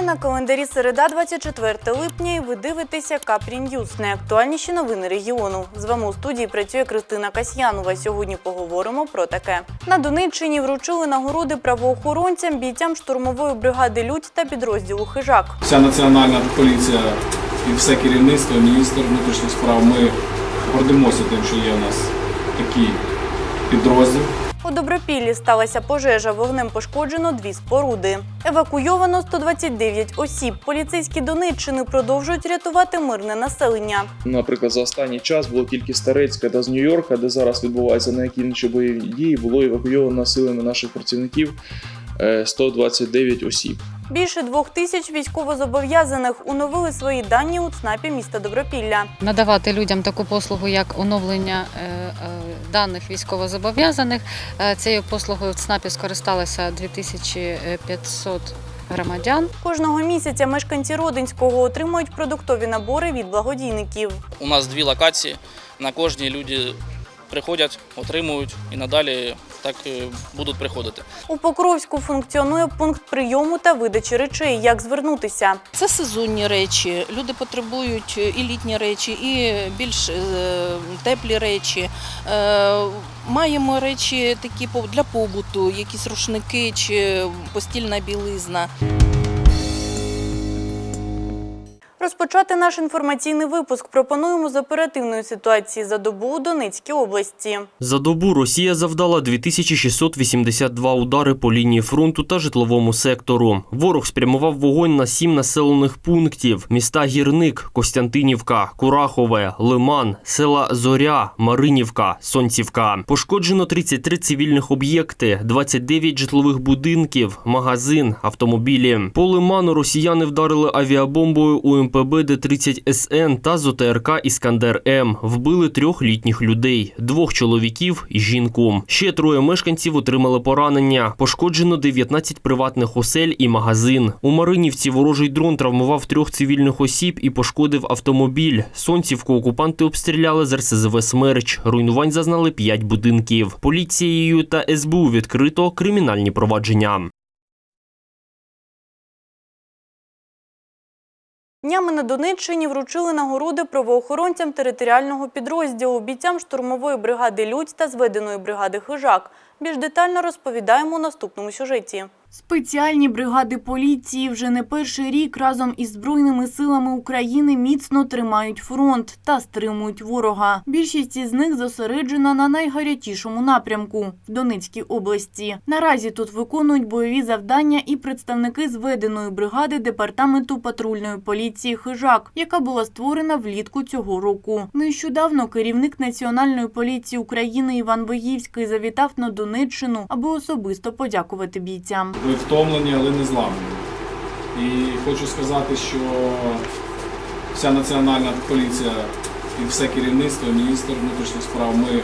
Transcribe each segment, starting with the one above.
Вітаю на календарі середа 24 липня і ви дивитеся Капрі Ньюз. Найактуальніші новини регіону. З вами у студії працює Кристина Касьянова. Сьогодні поговоримо про таке. На Донеччині вручили нагороди правоохоронцям, бійцям штурмової бригади Людь та підрозділу Хижак. Вся національна поліція і все керівництво, міністр внутрішніх справ. Ми гордимося тим, що є у нас такий підрозділ. У Добропіллі сталася пожежа. Вогнем пошкоджено дві споруди. Евакуйовано 129 осіб. Поліцейські Донеччини продовжують рятувати мирне населення. Наприклад, за останній час було тільки з Тарецька та з Нью-Йорка, де зараз відбуваються найактивніші бойові дії, було евакуйовано силами наших працівників е, 129 осіб. Більше двох тисяч військовозобов'язаних оновили свої дані у ЦНАПі міста Добропілля. надавати людям таку послугу, як оновлення е, е, даних військовозобов'язаних. Е, Цією послугою в ЦНАПі скористалося 2500 громадян. Кожного місяця мешканці Родинського отримують продуктові набори від благодійників. У нас дві локації. На кожній люди приходять, отримують і надалі так е, будуть приходити. У Покровську функціонує пункт прийому та видачі речей. Як звернутися? Це сезонні речі. Люди потребують і літні речі, і більш е, теплі речі. Е, маємо речі такі для побуту, якісь рушники чи постільна білизна. Розпочати наш інформаційний випуск пропонуємо з оперативної ситуації за добу у Донецькій області. За добу Росія завдала 2682 удари по лінії фронту та житловому сектору. Ворог спрямував вогонь на сім населених пунктів: міста Гірник, Костянтинівка, Курахове, Лиман, села Зоря, Маринівка, Сонцівка. Пошкоджено 33 цивільних об'єкти, 29 житлових будинків, магазин, автомобілі. По Лиману росіяни вдарили авіабомбою у МПБ Д-30 СН та з ОТРК Іскандер М. Вбили трьох літніх людей, двох чоловіків і жінку. Ще троє мешканців отримали поранення. Пошкоджено 19 приватних осель і магазин. У Маринівці ворожий дрон травмував трьох цивільних осіб і пошкодив автомобіль. Сонцівку окупанти обстріляли з РСЗВ «Смерч». Руйнувань зазнали п'ять будинків. Поліцією та СБУ відкрито кримінальні провадження. Днями на Донеччині вручили нагороди правоохоронцям територіального підрозділу, бійцям штурмової бригади Людь та зведеної бригади Хижак. Більш детально розповідаємо у наступному сюжеті. Спеціальні бригади поліції вже не перший рік разом із Збройними силами України міцно тримають фронт та стримують ворога. Більшість із них зосереджена на найгарячішому напрямку в Донецькій області. Наразі тут виконують бойові завдання і представники зведеної бригади департаменту патрульної поліції Хижак, яка була створена влітку цього року. Нещодавно керівник Національної поліції України Іван Боївський завітав на Донеччину, аби особисто подякувати бійцям. Ви втомлені, але не зламані. І хочу сказати, що вся національна поліція і все керівництво, міністр внутрішніх справ, ми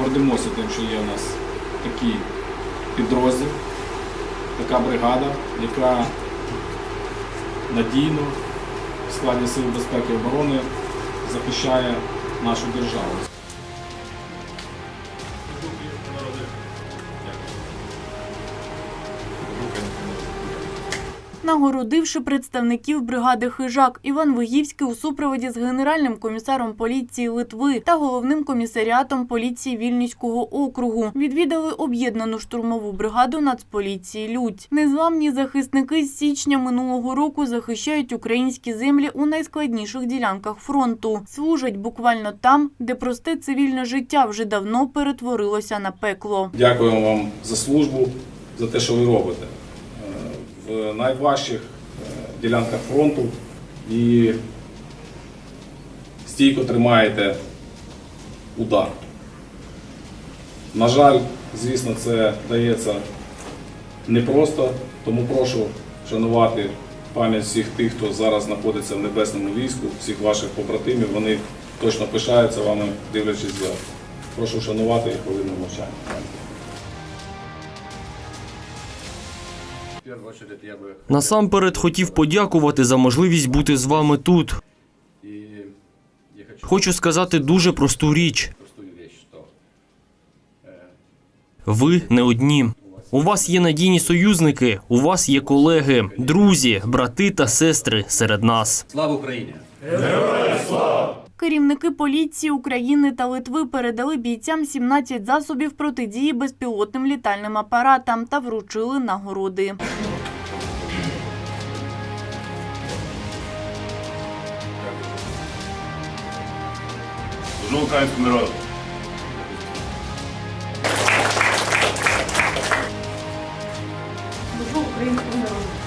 гордимося тим, що є у нас такий підрозділ, така бригада, яка надійно в складі сил безпеки і оборони захищає нашу державу. Нагородивши представників бригади Хижак, Іван Вигівський у супроводі з генеральним комісаром поліції Литви та головним комісаріатом поліції Вільнюського округу відвідали об'єднану штурмову бригаду Нацполіції Людь. Незламні захисники з січня минулого року захищають українські землі у найскладніших ділянках фронту. Служать буквально там, де просте цивільне життя вже давно перетворилося на пекло. Дякуємо вам за службу, за те, що ви робите в найважчих е, ділянках фронту і стійко тримаєте удар. На жаль, звісно, це дається непросто, тому прошу шанувати пам'ять всіх тих, хто зараз знаходиться в небесному війську, всіх ваших побратимів. Вони точно пишаються вами, дивлячись зверху. Прошу шанувати хвилину мовчання. Насамперед хотів подякувати за можливість бути з вами тут. Хочу сказати дуже просту річ. Ви не одні. У вас є надійні союзники, у вас є колеги, друзі, брати та сестри серед нас. Слава Україні! Керівники поліції України та Литви передали бійцям 17 засобів протидії безпілотним літальним апаратам та вручили нагороди. Служу українському!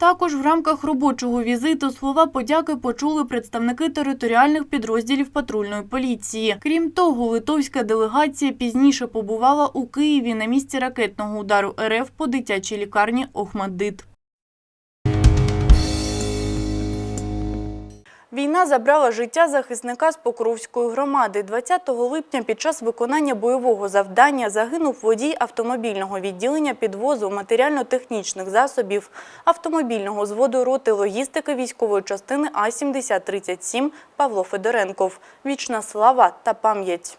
Також в рамках робочого візиту слова подяки почули представники територіальних підрозділів патрульної поліції. Крім того, литовська делегація пізніше побувала у Києві на місці ракетного удару РФ по дитячій лікарні Охмаддит. Війна забрала життя захисника з Покровської громади. 20 липня під час виконання бойового завдання загинув водій автомобільного відділення підвозу матеріально-технічних засобів автомобільного зводу роти логістики військової частини А-7037 Павло Федоренков. Вічна слава та пам'ять.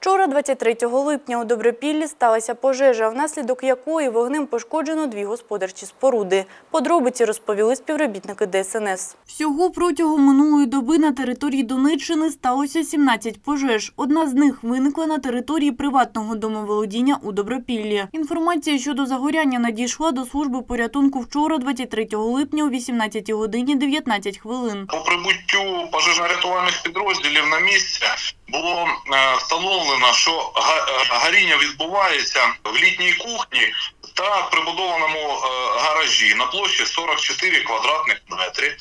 Вчора, 23 липня, у Добропіллі сталася пожежа, внаслідок якої вогнем пошкоджено дві господарчі споруди. Подробиці розповіли співробітники ДСНС. Всього протягом минулої доби на території Донеччини сталося 17 пожеж. Одна з них виникла на території приватного домоволодіння у Добропіллі. Інформація щодо загоряння надійшла до служби порятунку вчора, 23 липня, о 18 годині 19 хвилин. По прибуттю пожежно-рятувальних підрозділів на місце було е, встановлено, що га- е, відбувається в літній кухні та прибудованому е, гаражі на площі 44 квадратних метри.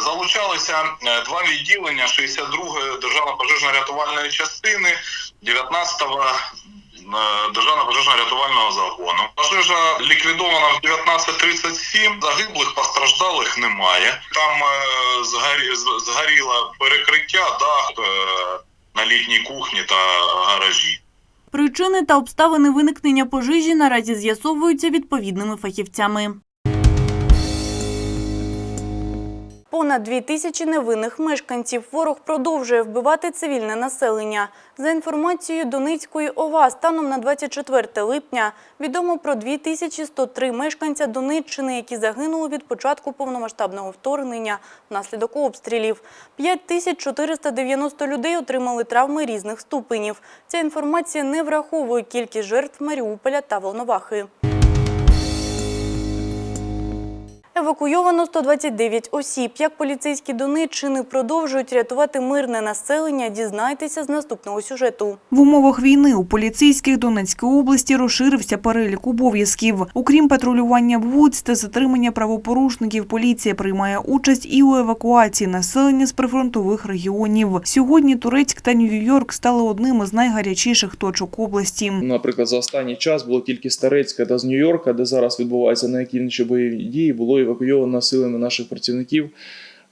Залучалися два відділення 62-ї державно пожежно-рятувальної частини, 19-го е, Державного пожежно-рятувального загону. Пожежа ліквідована в 19.37, загиблих постраждалих немає. Там згорі, згоріло перекриття, дах літній кухні та гаражі. Причини та обставини виникнення пожежі наразі з'ясовуються відповідними фахівцями. Понад дві тисячі невинних мешканців ворог продовжує вбивати цивільне населення. За інформацією Донецької ОВА, станом на 24 липня відомо про 2103 мешканця Донеччини, які загинули від початку повномасштабного вторгнення внаслідок обстрілів. 5490 людей отримали травми різних ступенів. Ця інформація не враховує кількість жертв Маріуполя та Волновахи. Евакуйовано 129 осіб. Як поліцейські Донеччини продовжують рятувати мирне населення, дізнайтеся з наступного сюжету. В умовах війни у поліцейських Донецької області розширився перелік обов'язків. Окрім патрулювання вулиць та затримання правопорушників, поліція приймає участь і у евакуації населення з прифронтових регіонів. Сьогодні Турецьк та Нью-Йорк стали одними з найгарячіших точок області. Наприклад, за останній час було тільки з Тарецька та з Нью-Йорка, де зараз відбуваються найактивніші бойові дії, було евакуйовано силами наших працівників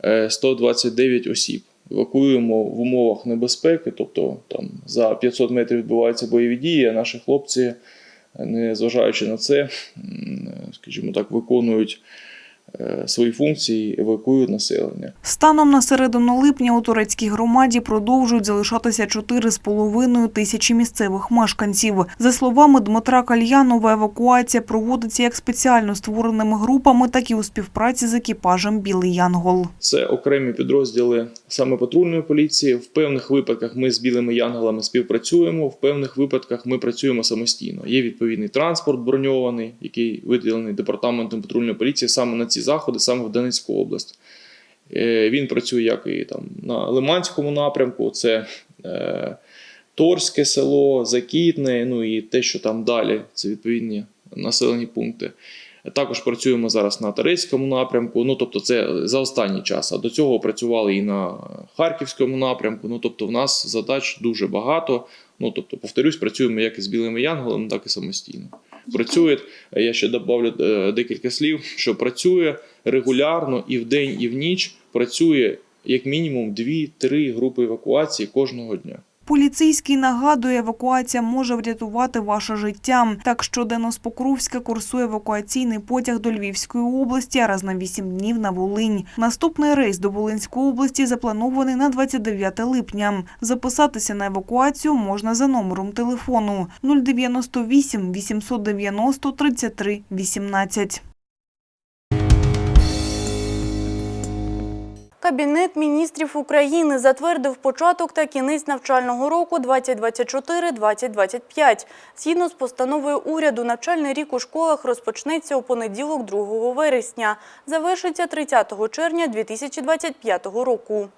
е, 129 осіб. Евакуюємо в умовах небезпеки, тобто там за 500 метрів відбуваються бойові дії, а наші хлопці, е, незважаючи на це, скажімо так, виконують е, свої функції, евакуюють населення. Станом на середину липня у турецькій громаді продовжують залишатися 4,5 тисячі місцевих мешканців. За словами Дмитра Кальянова, евакуація проводиться як спеціально створеними групами, так і у співпраці з екіпажем Білий Янгол. Це окремі підрозділи саме патрульної поліції. В певних випадках ми з білими янголами співпрацюємо, в певних випадках ми працюємо самостійно. Є відповідний транспорт броньований, який виділений департаментом патрульної поліції саме на ці заходи, саме в Донецьку область. Е, Він працює як і там на Лиманському напрямку. Це е, Торське село, Закітне, ну і те, що там далі, це відповідні населені пункти. Також працюємо зараз на Тарецькому напрямку. Ну тобто, це за останній час. А до цього працювали і на Харківському напрямку. Ну тобто, в нас задач дуже багато. Ну тобто, повторюсь, працюємо як із білими янголами, так і самостійно. Працює, я ще добавлю е, декілька слів, що працює регулярно і в день, і в ніч працює як мінімум 2-3 групи евакуації кожного дня. Поліцейський нагадує, евакуація може врятувати ваше життя. Так щоденно з Покровська курсує евакуаційний потяг до Львівської області, раз на 8 днів на Волинь. Наступний рейс до Волинської області запланований на 29 липня. Записатися на евакуацію можна за номером телефону 098 890 33 18. Кабінет міністрів України затвердив початок та кінець навчального року 2024-2025. Згідно з постановою уряду, навчальний рік у школах розпочнеться у понеділок 2 вересня, завершиться 30 червня 2025 року.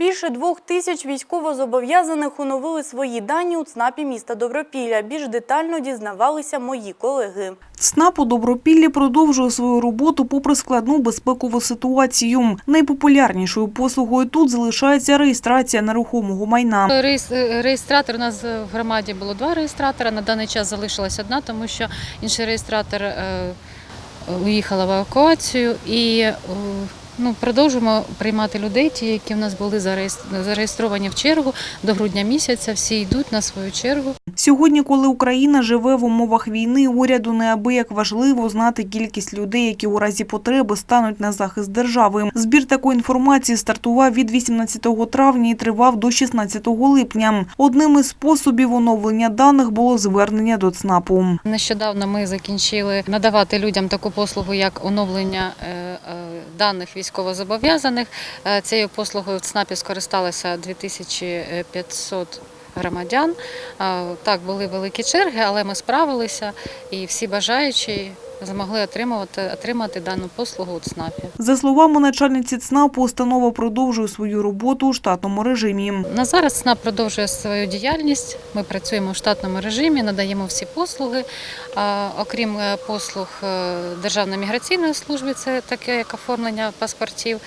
Більше двох тисяч військовозобов'язаних оновили свої дані у ЦНАПі міста Добропілля. Більш детально дізнавалися мої колеги. ЦНАП у Добропіллі продовжує свою роботу попри складну безпекову ситуацію. Найпопулярнішою послугою тут залишається реєстрація нерухомого майна. Реєс- Реєстратор у нас в громаді було два реєстратора. На даний час залишилась одна, тому що інший реєстратор е, уїхала в евакуацію і е, ну, продовжуємо приймати людей, ті, які в нас були зареєс- зареєстровані в чергу до грудня місяця. Всі йдуть на свою чергу. Сьогодні, коли Україна живе в умовах війни, уряду неабияк важливо знати кількість людей, які у разі потреби стануть на захист держави. Збір такої інформації стартував від 18 травня і тривав до 16 липня. Одним із способів оновлення даних було звернення до ЦНАПу. Нещодавно ми закінчили надавати людям таку послугу, як оновлення е, е, даних військовозобов'язаних. Е, Цією послугою в ЦНАПі скористалися 2500 громадян. Е, Так, були великі черги, але ми справилися і всі бажаючі змогли отримувати, отримати дану послугу у ЦНАПі. За словами начальниці ЦНАПу, установа продовжує свою роботу у штатному режимі. На зараз ЦНАП продовжує свою діяльність. Ми працюємо в штатному режимі, надаємо всі послуги. Окрім е, послуг е, Державної міграційної служби, це таке як оформлення паспортів,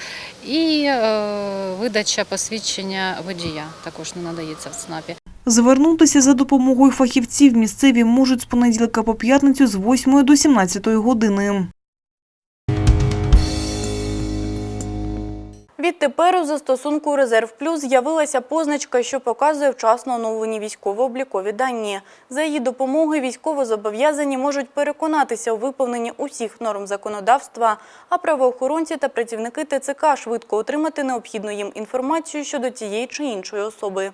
і е, видача посвідчення водія також не надається в ЦНАПі. Звернутися за допомогою фахівців місцеві можуть з понеділка по п'ятницю з 8 до 17 години. Відтепер у застосунку «Резерв Плюс» з'явилася позначка, що показує вчасно оновлені військово-облікові дані. За її допомогою військовозобов'язані можуть переконатися у виповненні усіх норм законодавства, а правоохоронці та працівники ТЦК швидко отримати необхідну їм інформацію щодо тієї чи іншої особи.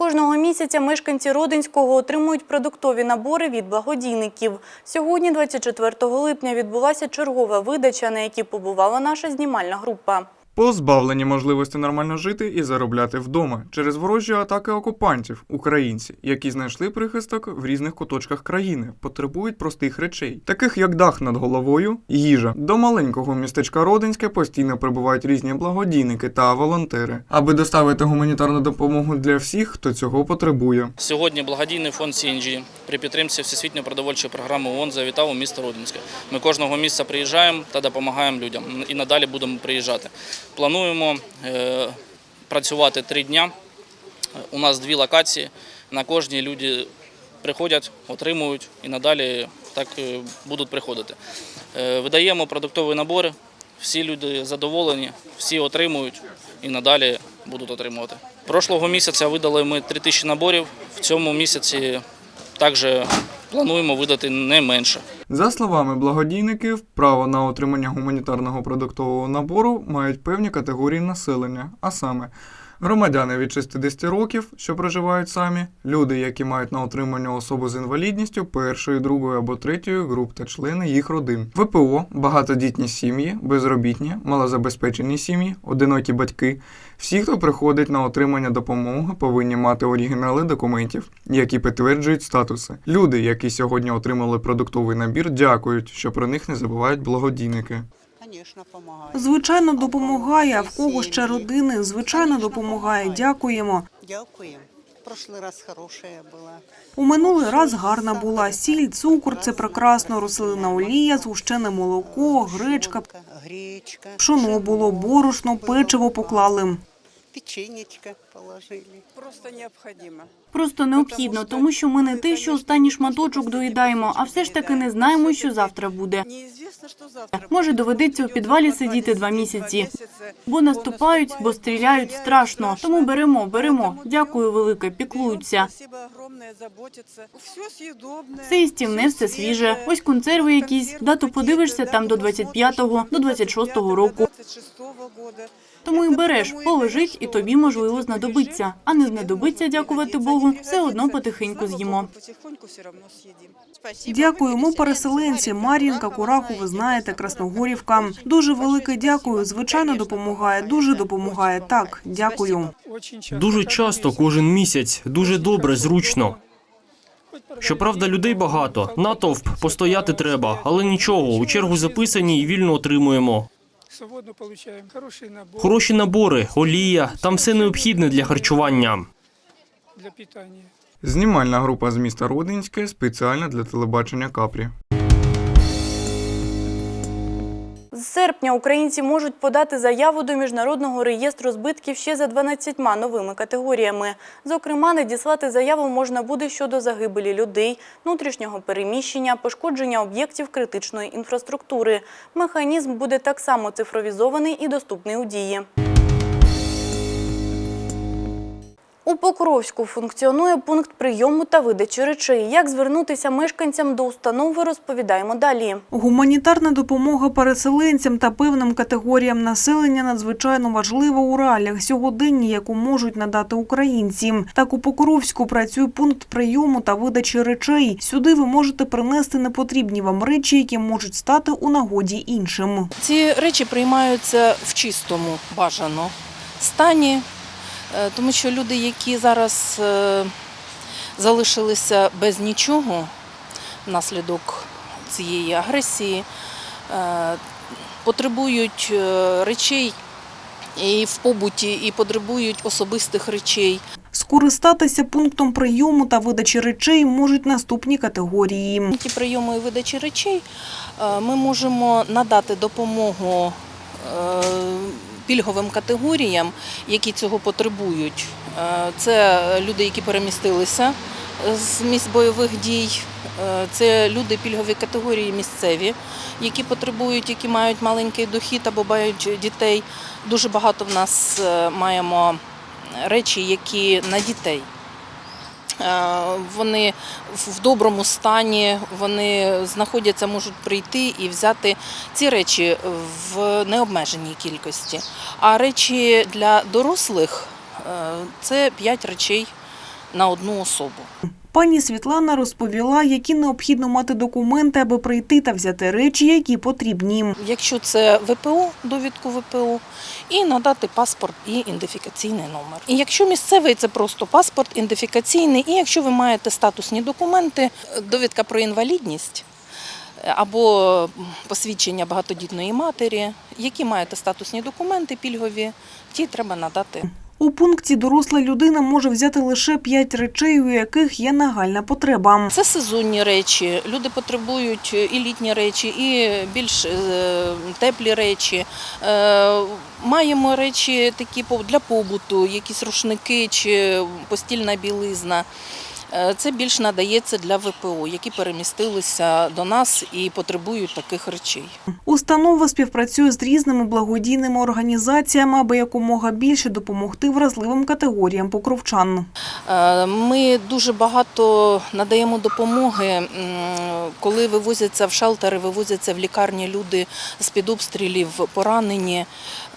Кожного місяця мешканці Родинського отримують продуктові набори від благодійників. Сьогодні, 24 липня, відбулася чергова видача, на якій побувала наша знімальна група. Позбавлені можливості нормально жити і заробляти вдома через ворожі атаки окупантів, українці, які знайшли прихисток в різних куточках країни, потребують простих речей, таких як дах над головою, їжа. До маленького містечка Родинське постійно прибувають різні благодійники та волонтери, аби доставити гуманітарну допомогу для всіх, хто цього потребує. Сьогодні благодійний фонд CNG при підтримці Всесвітньої продовольчої програми ООН завітав у місто Родинське. Ми кожного місяця приїжджаємо та допомагаємо людям. І надалі будемо приїжджати. Плануємо е, працювати три дня. У нас дві локації. На кожній люди приходять, отримують і надалі так е, будуть приходити. Е, Видаємо продуктові набори. Всі люди задоволені, всі отримують і надалі будуть отримувати. Прошлого місяця видали ми 3 тисячі наборів. В цьому місяці також плануємо видати не менше. За словами благодійників, право на отримання гуманітарного продуктового набору мають певні категорії населення, а саме громадяни від 60 років, що проживають самі, люди, які мають на отримання особу з інвалідністю першої, другої або третьої груп та члени їх родин, ВПО, багатодітні сім'ї, безробітні, малозабезпечені сім'ї, одинокі батьки. Всі, хто приходить на отримання допомоги, повинні мати оригінали документів, які підтверджують статуси. Люди, які сьогодні отримали продуктовий набір, дякують, що про них не забувають благодійники. Звичайно, допомагає, а в кого ще родини, звичайно, допомагає. Дякуємо. Дякуємо. В раз хороша була. У минулий раз гарна була сіль, цукор, це прекрасно, рослина олія, згущене молоко, Гречка. пшоно було, борошно, печиво поклали. Печенечко положили. Просто необходимо. Просто необхідно, тому що ми не те, що останній шматочок доїдаємо, а все ж таки не знаємо, що завтра буде. Може, доведеться у підвалі сидіти два місяці. Бо наступають, бо стріляють страшно. Тому беремо, беремо. Дякую велике, піклуються. Все їстівне, все свіже. Ось консерви якісь. Дату подивишся там до 25-го, до 26-го року. Тому і береш, полежить, і тобі можливо знадобиться. А не знадобиться, дякувати Богу, все одно потихеньку з'їмо. Дякуємо переселенці. Мар'їнка, Кураху, ви знаєте, Красногорівка. Дуже велике дякую. Звичайно, допомагає. Дуже допомагає. Так, дякую. Дуже часто, кожен місяць, дуже добре, зручно. Щоправда, людей багато. Натовп постояти треба, але нічого. У чергу записані і вільно отримуємо. Свободно получаем. Хороший набор Хороші набори, олія, там все необхідне для харчування. для питання. Знімальна група з міста Родинське спеціально для телебачення Капрі. З серпня українці можуть подати заяву до міжнародного реєстру збитків ще за 12 новими категоріями. Зокрема, надіслати заяву можна буде щодо загибелі людей, внутрішнього переміщення, пошкодження об'єктів критичної інфраструктури. Механізм буде так само цифровізований і доступний у дії. У Покровську функціонує пункт прийому та видачі речей. Як звернутися мешканцям до установи, розповідаємо далі. Гуманітарна допомога переселенцям та певним категоріям населення надзвичайно важлива у реаліях сьогодення, яку можуть надати українці. Так у Покровську працює пункт прийому та видачі речей. Сюди ви можете принести непотрібні вам речі, які можуть стати у нагоді іншим. Ці речі приймаються в чистому бажано стані, тому що люди, які зараз е, залишилися без нічого внаслідок цієї агресії, е, потребують е, речей і в побуті, і потребують особистих речей. Скористатися пунктом прийому та видачі речей можуть наступні категорії. Ті прийому і видачі речей е, ми можемо надати допомогу е, пільговим категоріям, які цього потребують. Е, Це люди, які перемістилися з місць бойових дій. Е, Це люди пільгові категорії місцеві, які потребують, які мають маленький дохід або мають дітей. Дуже багато в нас е, маємо речі, які на дітей. Е, Вони в доброму стані, вони знаходяться, можуть прийти і взяти ці речі в необмеженій кількості. А речі для дорослих е, це 5 речей на одну особу. Пані Світлана розповіла, які необхідно мати документи, аби прийти та взяти речі, які потрібні. Якщо це ВПО, довідку ВПО, і надати паспорт і ідентифікаційний номер. І якщо місцевий, це просто паспорт, ідентифікаційний, і якщо ви маєте статусні документи, довідка про інвалідність. Або посвідчення багатодітної матері, які маєте статусні документи пільгові, ті треба надати. У пункті доросла людина може взяти лише п'ять речей, у яких є нагальна потреба. Це сезонні речі. Люди потребують і літні речі, і більш е, теплі речі. Е, Маємо речі такі для побуту, якісь рушники чи постільна білизна. Е, Це більш надається для ВПО, які перемістилися до нас і потребують таких речей. Установа співпрацює з різними благодійними організаціями, аби якомога більше допомогти вразливим категоріям покровчан. Е, Ми дуже багато надаємо допомоги, коли вивозяться в шелтери, вивозяться в лікарні люди з-під обстрілів, поранені.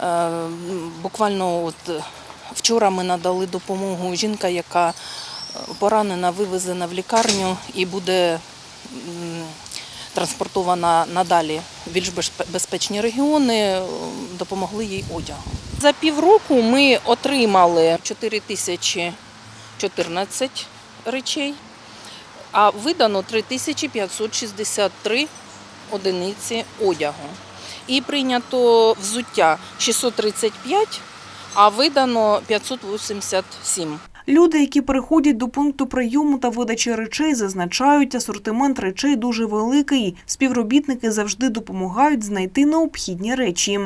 Е, Буквально от вчора ми надали допомогу жінка, яка поранена, вивезена в лікарню і буде транспортована надалі в більш безпечні регіони, допомогли їй одягом. За півроку ми отримали 4 тисячі 14 речей, а видано 3563 одиниці одягу. І прийнято взуття 635, а видано 587. Люди, які приходять до пункту прийому та видачі речей, зазначають, асортимент речей дуже великий. Співробітники завжди допомагають знайти необхідні речі.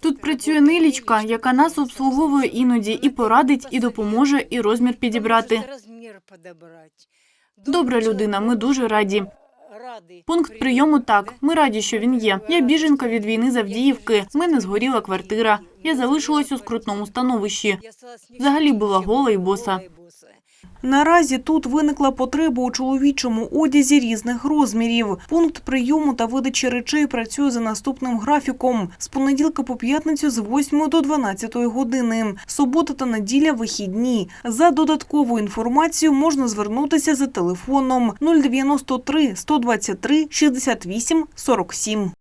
Тут працює Нилічка, яка нас обслуговує іноді і порадить, і допоможе, і розмір підібрати. Добра людина, ми дуже раді. Пункт прийому так. Ми раді, що він є. Я біженка від війни Завдіївки. В мене згоріла квартира. Я залишилась у скрутному становищі. Взагалі була гола і боса. Наразі тут виникла потреба у чоловічому одязі різних розмірів. Пункт прийому та видачі речей працює за наступним графіком. З понеділка по п'ятницю з 8 до 12 години. Субота та неділя – вихідні. За додатковою інформацією можна звернутися за телефоном 093 123 68 47.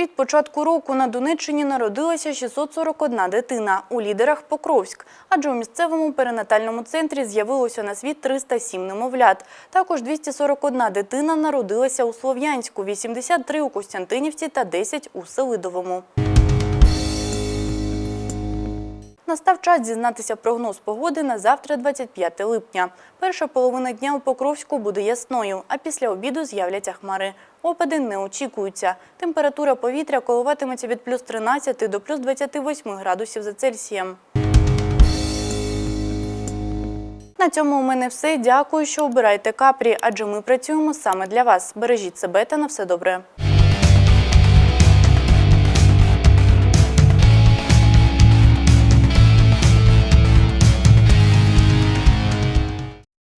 Від початку року на Донеччині народилася 641 дитина, у лідерах Покровськ, адже у місцевому перинатальному центрі з'явилося на світ 307 немовлят. Також 241 дитина народилася у Слов'янську, 83 у Костянтинівці та 10 у Селидовому. Настав час дізнатися прогноз погоди на завтра, 25 липня. Перша половина дня у Покровську буде ясною, а після обіду з'являться хмари. Опади не очікуються. Температура повітря коливатиметься від плюс 13 до плюс 28 градусів за Цельсієм. На цьому у мене все. Дякую, що обираєте капрі, адже ми працюємо саме для вас. Бережіть себе та на все добре.